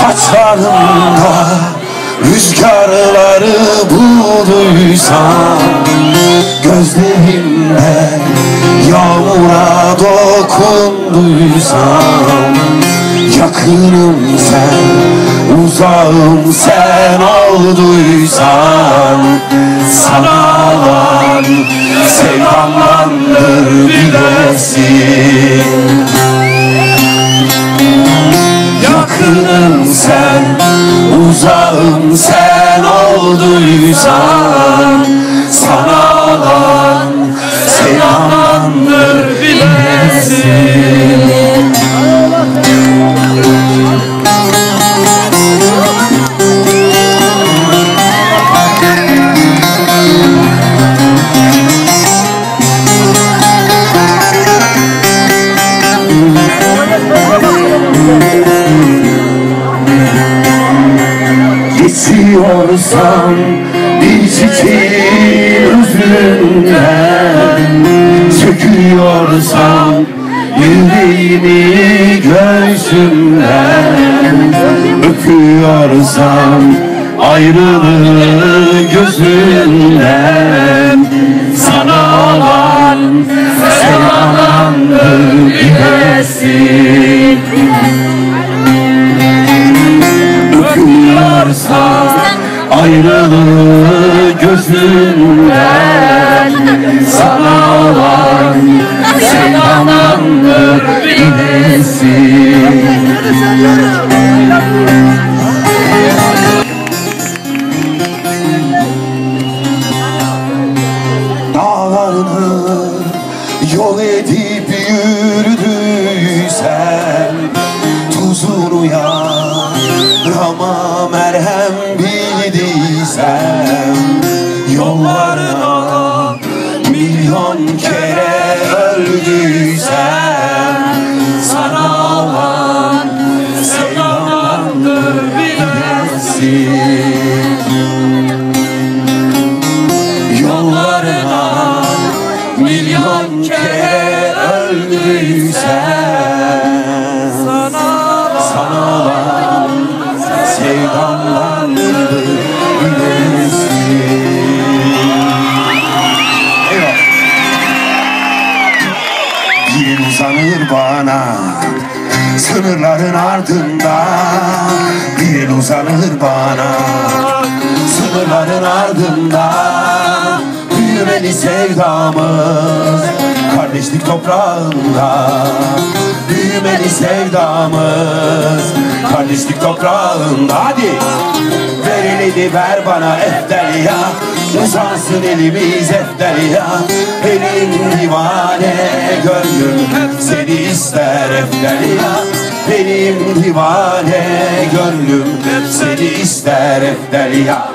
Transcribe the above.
Saçlarımda rüzgarları bulduysam Gözlerimde yağmura dokunduysam Yakınım sen, uzağım sen olduysan Sana olan sevdamdandır bilesin Yakınım sen, uzağım sen olduysan Sana olan sevdamdandır bilesin Geçiyorsam bir çiçeğin üzerinden Söküyorsam yüreğimi göğsümden Öpüyorsam ayrılığı gözünden ayrılığı gözünden Sana olan sevdandır bilesin Dağlarını yol edip yürüdüysem Yollarına milyon kere öldüysem Sana olan sevdamdır bilesin Yollarına milyon kere öldüysem Sana olan sevdamlandır Uzanır bana Sınırların ardında. Bir uzanır bana Sınırların ardında. Büyümeli sevdamız Kardeşlik toprağında. Büyümeli sevdamız Kardeşlik toprağında. Hadi Ver elini ver bana eftelya Uzansın elimiz eftelya Benim divane gönlüm hep seni ister eftelya Benim divane gönlüm hep seni ister eftelya